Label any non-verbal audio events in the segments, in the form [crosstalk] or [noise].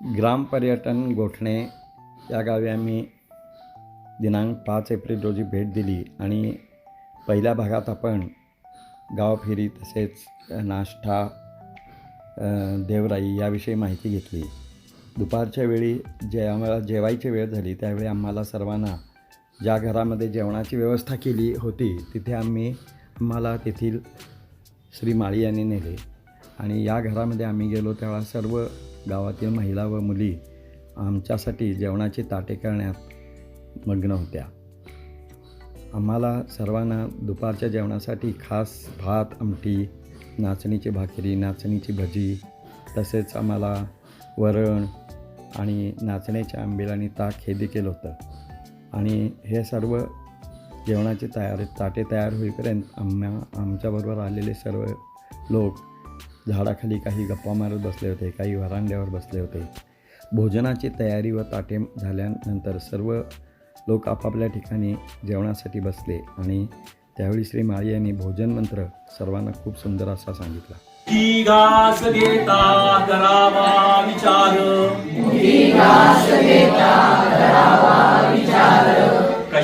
ग्रामपर्यटन गोठणे या गावी आम्ही दिनांक पाच एप्रिल रोजी भेट दिली आणि पहिल्या भागात आपण गावफेरी तसेच नाश्ता देवराई याविषयी माहिती घेतली. दुपारच्या वेळी जे आम्हाला जेवायची वेळ झाली त्यावेळी आम्हाला सर्वांना ज्या घरामध्ये जेवणाची व्यवस्था केली होती तिथे आम्ही आम्हाला तेथील श्री माळी यांनी नेले. आणि या घरामध्ये आम्ही गेलो तेव्हा सर्व गावातील महिला व मुली आमच्यासाठी जेवणाची ताटे करण्यात मग्न होत्या. आम्हाला सर्वांना दुपारच्या जेवणासाठी खास भात आमटी नाचणीची भाकरी नाचणीची भजी तसेच आम्हाला वरण आणि नाचण्याच्या आंबेल आणि ताक हे देखील होतं. आणि हे सर्व जेवणाची तयारी ताटे तयार होईपर्यंत आम्हा आमच्याबरोबर आलेले सर्व लोक झाडाखाली काही गप्पा मारत बसले होते काही वरांड्यावर बसले होते. भोजनाची तयारी व ताटे झाल्यानंतर सर्व लोक आपापल्या ठिकाणी जेवणासाठी बसले आणि त्यावेळी श्री माळी यांनी भोजन मंत्र सर्वांना खूप सुंदर असा सांगितला.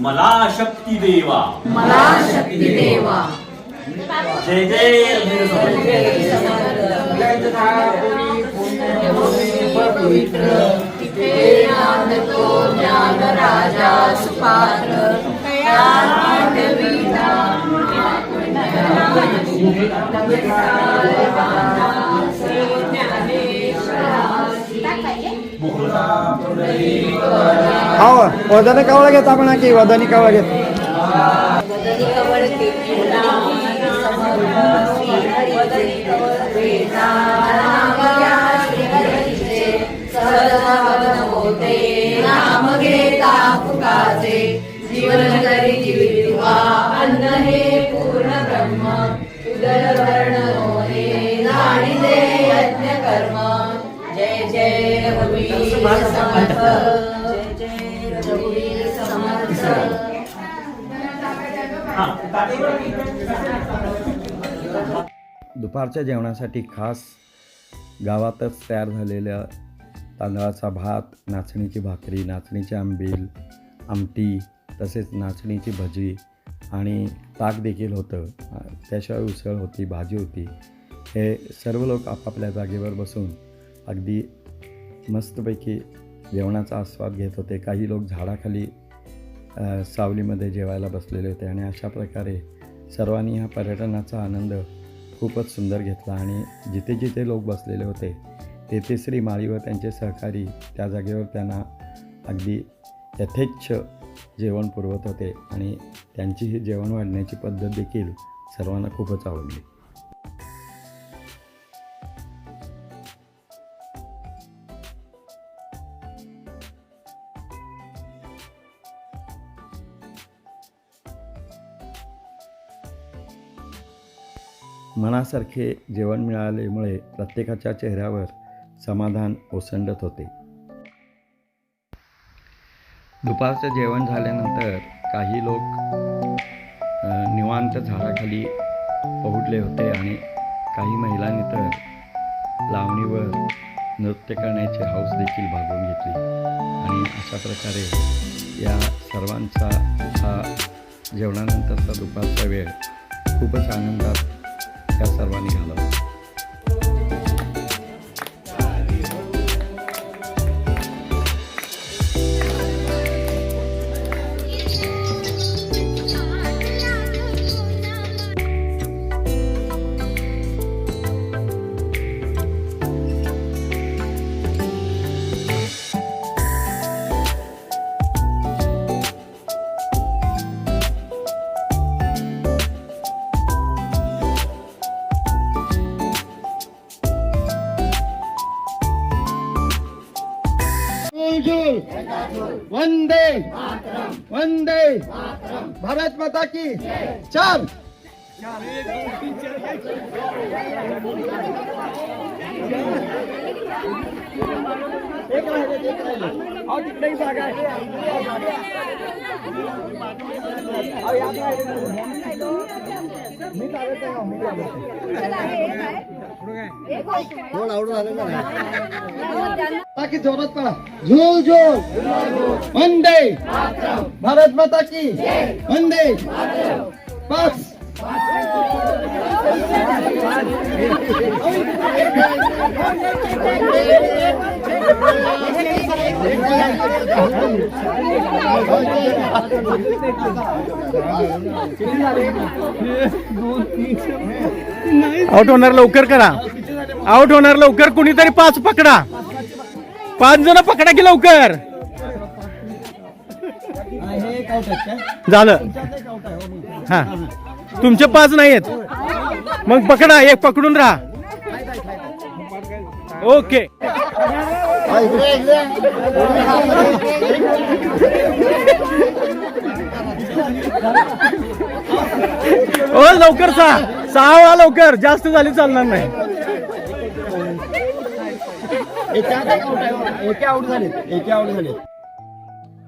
मला शक्ती देवा मला शक्ती देवा जय जय ज्ञान राजा सुपात्र हो वदनी कावळा घेत आपण की वदनी कावळा घेत? जीवन करी जीवित्वा अन्न हे पूर्ण ब्रह्म. दुपारच्या जेवणासाठी खास गावातच तयार झालेल्या तांदळाचा भात नाचणीची भाकरी नाचणीचे आंबील आमटी तसेच नाचणीची भजी आणि ताक देखील होतं. त्याशिवाय उसळ होती भाजी होती. हे सर्व लोक आपापल्या जागेवर बसून अगदी मस्तपैकी जेवणाचा आस्वाद घेत होते. काही लोक झाडाखाली सावलीमध्ये जेवायला बसलेले होते आणि अशा प्रकारे सर्वांनी ह्या पर्यटनाचा आनंद खूपच सुंदर घेतला आणि जिथे जिथे लोक बसलेले होते तेथे श्री माळी व त्यांचे सहकारी त्या जागेवर त्यांना अगदी यथेच्छ जेवण पुरवत होते आणि त्यांची ही जेवण वाढण्याची पद्धत देखील सर्वांना खूपच आवडली. मनासारखे जेवण मिळाल्यामुळे प्रत्येकाच्या चेहऱ्यावर समाधान ओसंडत होते. दुपारचं जेवण झाल्यानंतर काही लोक निवांत झाडाखाली पहुडले होते आणि काही महिलांनी तर लावणीवर नृत्य करण्याची हौस देखील भागवून घेतली. आणि अशा प्रकारे या सर्वांचा हा जेवणानंतरचा दुपारचा वेळ खूपच आनंदात त्या सर्वांनी घालवला. वंदे वंदे भारत माता की चार एक राहिले एक राहिले अहो तिकडेही जागा आहे अहो, यात राहिले. मी चालत आहे, मी चालत आहे. कोण आवडून आलं ना ताकि जोरात पडा। झोल झोल। वंदे। भारत माता की। वंदे। पाच [laughs] आउट होणार लवकर करा. आउट होणार लवकर. कुणीतरी पाच पकडा. पाच जण पकडा की लवकर. झालं. हा. तुमचे पाच नाही आहेत मग पकडा. एक पकडून राहा. ओके ओ लवकर सहा सहा वेळा लवकर. जास्त झाली चालणार नाही. हो.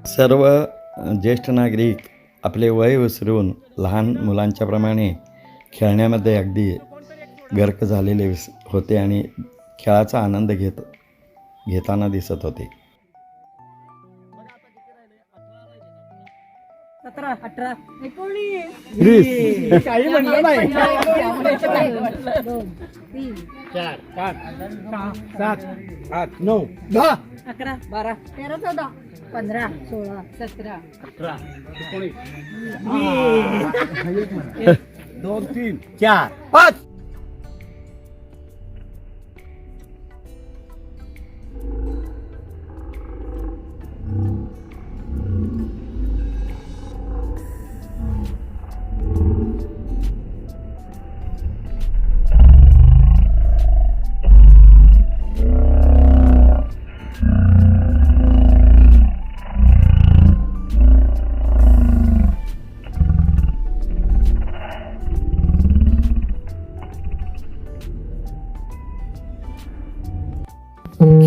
सर्व ज्येष्ठ नागरिक आपले वय विसरून लहान मुलांच्या प्रमाणे खेळण्यामध्ये अगदी गर्क झालेले होते आणि खेळाचा आनंद घेत घेताना दिसत होते. सतरा अठरा. एकोणीस. काही म्हणलं नाही दहा. अकरा. बारा. तेरा चौदा. पंधरा सोळा सतरा. दोन तीन. चार. पाच.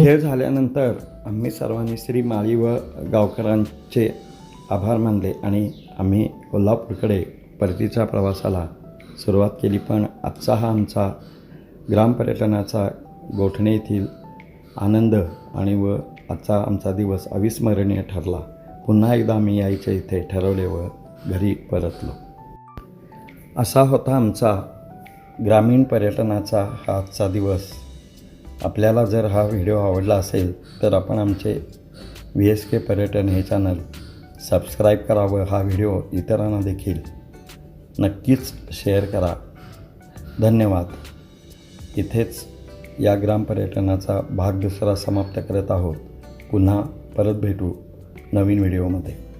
खेळ झाल्यानंतर आम्ही सर्वांनी श्री माळी व गावकरांचे आभार मानले आणि आम्ही कोल्हापूरकडे परतीच्या प्रवासाला सुरुवात केली. पण आजचा हा आमचा ग्रामपर्यटनाचा गोठणे येथील आनंद आणि व आजचा आमचा दिवस अविस्मरणीय ठरला. पुन्हा एकदा आम्ही यायचे इथे ठरवले व घरी परतलो. असा होता आमचा ग्रामीण पर्यटनाचा हा आजचा दिवस. आपल्याला जर हा व्हिडिओ आवडला असेल तर आपण आमचे व्ही एस के पर्यटन हे चॅनल सबस्क्राईब करावं. हा व्हिडिओ इतरांना देखील नक्कीच शेअर करा. धन्यवाद. इथेच या ग्रामपर्यटनाचा भाग दुसरा समाप्त करत आहोत. पुन्हा परत भेटू नवीन व्हिडिओमध्ये.